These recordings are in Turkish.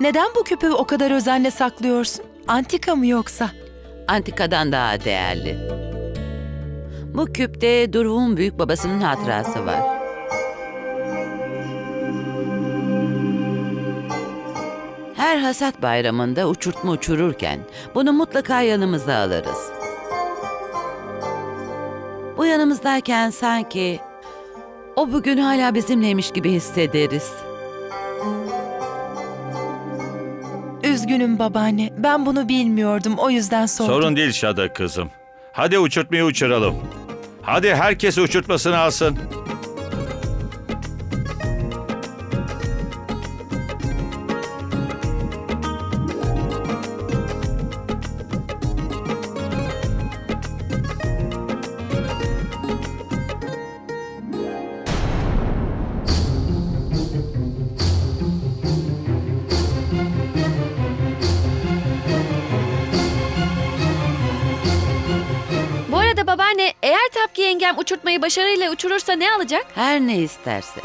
Neden bu küpü o kadar özenle saklıyorsun? Antika mı yoksa? Antikadan daha değerli. Bu küpte Duruv'un büyük babasının hatırası var. Her hasat bayramında uçurtma uçururken bunu mutlaka yanımıza alırız. Bu yanımızdayken sanki o bugün hala bizimleymiş gibi hissederiz. Üzgünüm babaanne. Ben bunu bilmiyordum. O yüzden sordum. Sorun değil Şada kızım. Hadi uçurtmayı uçuralım. Hadi herkes uçurtmasını alsın. Eğer Tapki yengem uçurtmayı başarıyla uçurursa ne alacak? Her ne isterse.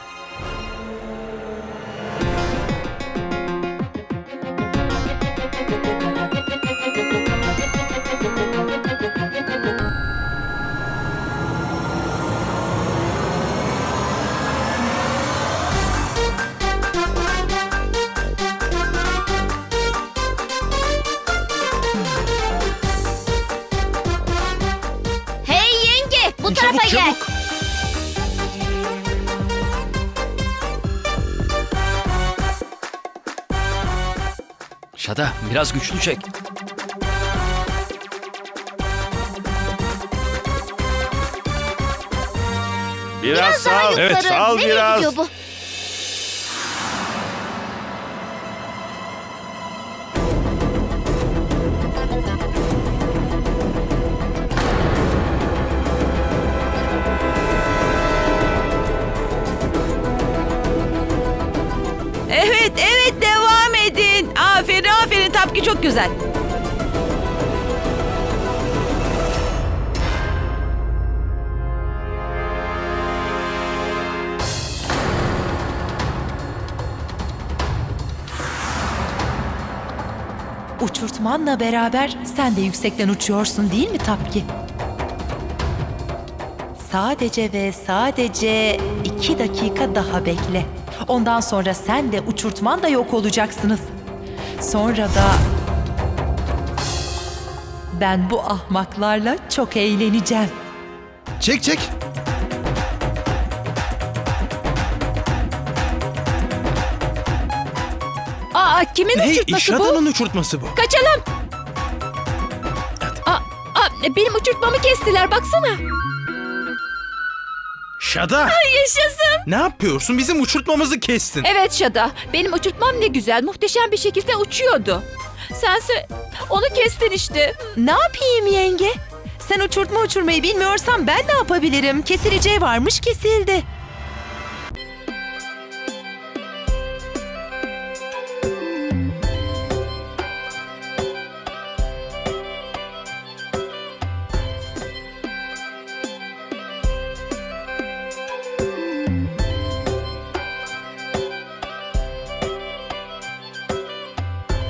Tarafa gel. Şada biraz güçlü çek. Biraz, sal. Evet, sal biraz. bu? Evet, devam edin. Aferin, aferin. Tapki çok güzel. Uçurtmanla beraber sen de yüksekten uçuyorsun değil mi Tapki? Sadece ve sadece iki dakika daha bekle. Ondan sonra sen de uçurtman da yok olacaksınız. Sonra da... Ben bu ahmaklarla çok eğleneceğim. Çek çek. Aa kimin Hey, uçurtması bu? İşadan'ın uçurtması bu. Kaçalım. Aa, aa, benim uçurtmamı kestiler baksana. Şada. Yaşasın. Ne yapıyorsun? Bizim uçurtmamızı kestin. Evet Şada. Benim uçurtmam ne güzel. Muhteşem bir şekilde uçuyordu. Sense onu kestin işte. Ne yapayım yenge? Sen uçurtma uçurmayı bilmiyorsan ben ne yapabilirim? Kesileceği varmış kesildi.